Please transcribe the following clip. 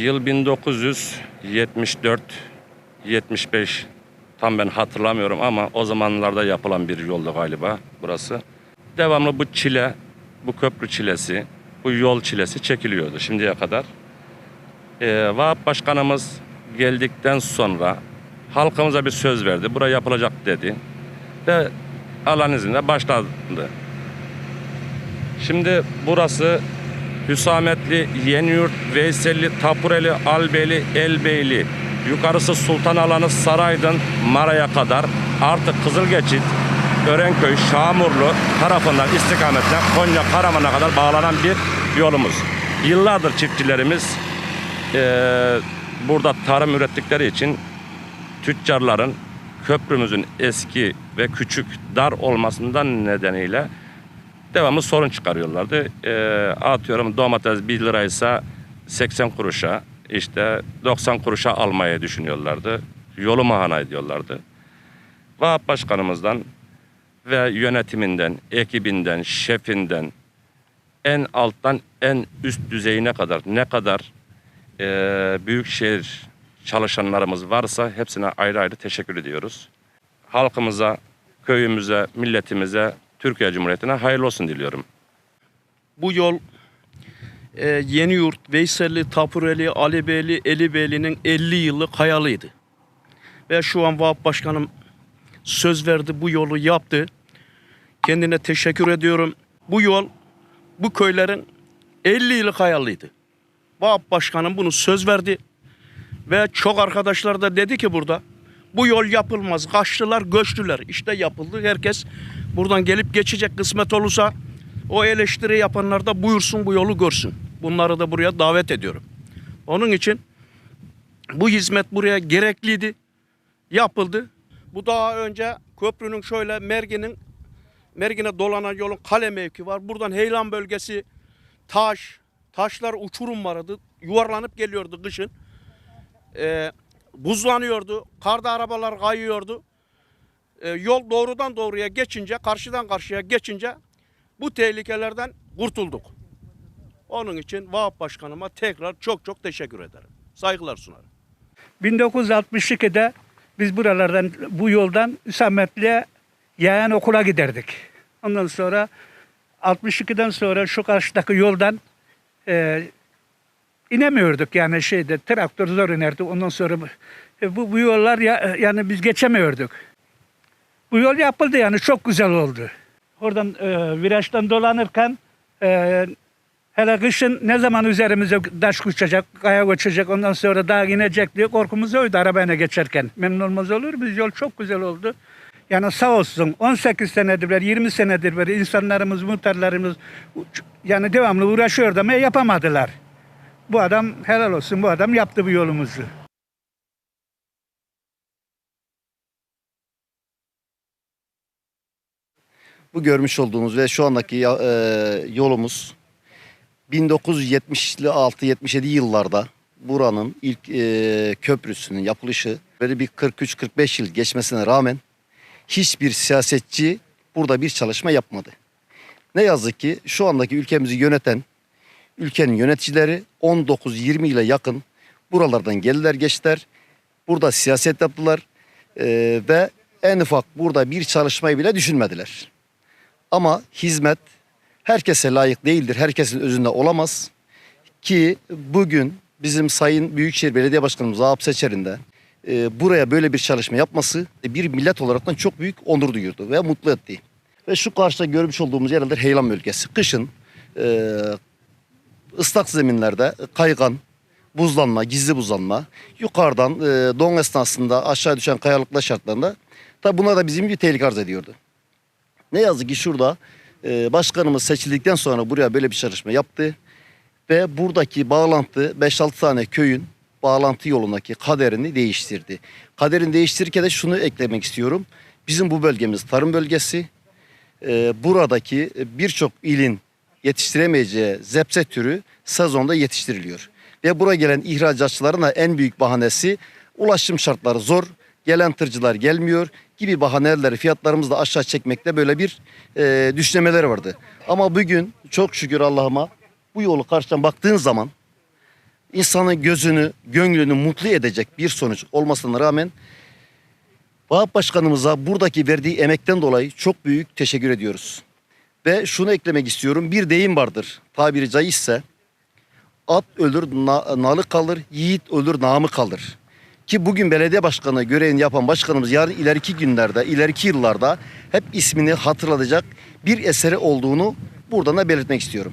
Yıl 1974 75 tam ben hatırlamıyorum ama o zamanlarda yapılan bir yoldu galiba burası. Devamlı bu çile, bu köprü çilesi, bu yol çilesi çekiliyordu şimdiye kadar. Ee, Vahap Başkanımız geldikten sonra halkımıza bir söz verdi. Buraya yapılacak dedi. Ve Allah'ın izniyle başladı. Şimdi burası Hüsametli, Yeniyurt, Veyselli, Tapureli, Albeli, Elbeyli, yukarısı Sultan Alanı, Saraydın, Mara'ya kadar artık Kızılgeçit, Örenköy, Şamurlu tarafından istikametle Konya, Karaman'a kadar bağlanan bir yolumuz. Yıllardır çiftçilerimiz eee, burada tarım ürettikleri için tüccarların köprümüzün eski ve küçük dar olmasından nedeniyle devamlı sorun çıkarıyorlardı. Ee, atıyorum domates 1 liraysa 80 kuruşa işte 90 kuruşa almayı düşünüyorlardı. Yolu mahana ediyorlardı. Vahap Başkanımızdan ve yönetiminden, ekibinden, şefinden en alttan en üst düzeyine kadar ne kadar e, büyükşehir çalışanlarımız varsa hepsine ayrı ayrı teşekkür ediyoruz. Halkımıza, köyümüze, milletimize, Türkiye Cumhuriyeti'ne hayırlı olsun diliyorum. Bu yol e, Yeniyurt, Veyselli, Tapureli, Alibeyli, Elibeyli'nin 50 yıllık hayaliydi. Ve şu an Vahap Başkanım söz verdi, bu yolu yaptı. Kendine teşekkür ediyorum. Bu yol bu köylerin 50 yıllık hayaliydi. Vahap Başkanım bunu söz verdi. Ve çok arkadaşlar da dedi ki burada bu yol yapılmaz. Kaçtılar, göçtüler. İşte yapıldı. Herkes buradan gelip geçecek kısmet olursa o eleştiri yapanlar da buyursun bu yolu görsün. Bunları da buraya davet ediyorum. Onun için bu hizmet buraya gerekliydi. Yapıldı. Bu daha önce köprünün şöyle Mergin'in Mergin'e dolanan yolun kale mevki var. Buradan Heylan bölgesi taş, taşlar uçurum vardı. Yuvarlanıp geliyordu kışın. Ee, buzlanıyordu. Karda arabalar kayıyordu. Ee, yol doğrudan doğruya geçince, karşıdan karşıya geçince bu tehlikelerden kurtulduk. Onun için Vahap Başkanıma tekrar çok çok teşekkür ederim. Saygılar sunarım. 1962'de biz buralardan bu yoldan Hüsametli'ye yayan okula giderdik. Ondan sonra 62'den sonra şu karşıdaki yoldan e, inemiyorduk yani şeyde traktör zor inerdi. Ondan sonra e, bu, bu yollar ya, yani biz geçemiyorduk. Bu yol yapıldı yani çok güzel oldu. Oradan e, virajdan dolanırken e, hele kışın ne zaman üzerimize taş uçacak, kaya uçacak ondan sonra daha inecek diye korkumuz oydu arabayla geçerken. Memnun olmaz olur biz yol çok güzel oldu. Yani sağ olsun 18 senedir beri 20 senedir beri insanlarımız, muhtarlarımız yani devamlı uğraşıyor ama yapamadılar. Bu adam helal olsun bu adam yaptı bu yolumuzu. Bu görmüş olduğunuz ve şu andaki e, yolumuz 1976-77 yıllarda buranın ilk e, köprüsünün yapılışı böyle bir 43-45 yıl geçmesine rağmen hiçbir siyasetçi burada bir çalışma yapmadı. Ne yazık ki şu andaki ülkemizi yöneten ülkenin yöneticileri 19-20 ile yakın buralardan geldiler geçtiler. Burada siyaset yaptılar e, ve en ufak burada bir çalışmayı bile düşünmediler. Ama hizmet herkese layık değildir. Herkesin özünde olamaz. Ki bugün bizim Sayın Büyükşehir Belediye Başkanımız Ahap Seçer'inde e, buraya böyle bir çalışma yapması bir millet olaraktan çok büyük onur duyurdu ve mutlu etti. Ve şu karşıda görmüş olduğumuz yerler Heylan bölgesi. Kışın e, ıslak zeminlerde kaygan, buzlanma, gizli buzlanma, yukarıdan e, don esnasında aşağı düşen kayalıklar şartlarında tabi buna da bizim bir tehlike arz ediyordu. Ne yazık ki şurada e, başkanımız seçildikten sonra buraya böyle bir çalışma yaptı. Ve buradaki bağlantı 5-6 tane köyün bağlantı yolundaki kaderini değiştirdi. Kaderini değiştirirken de şunu eklemek istiyorum. Bizim bu bölgemiz tarım bölgesi. E, buradaki birçok ilin yetiştiremeyeceği zepse türü sezonda yetiştiriliyor. Ve buraya gelen ihracatçıların da en büyük bahanesi ulaşım şartları zor, gelen tırcılar gelmiyor gibi bahaneleri fiyatlarımızı da aşağı çekmekte böyle bir e, düşünmeleri vardı. Ama bugün çok şükür Allah'ıma bu yolu karşıdan baktığın zaman insanın gözünü, gönlünü mutlu edecek bir sonuç olmasına rağmen Vahap Başkanımıza buradaki verdiği emekten dolayı çok büyük teşekkür ediyoruz. Ve şunu eklemek istiyorum. Bir deyim vardır. Tabiri caizse at ölür na- nalı kalır, yiğit ölür namı kalır. Ki bugün belediye başkanı görevini yapan başkanımız yarın ileriki günlerde, ileriki yıllarda hep ismini hatırlatacak bir eseri olduğunu buradan da belirtmek istiyorum.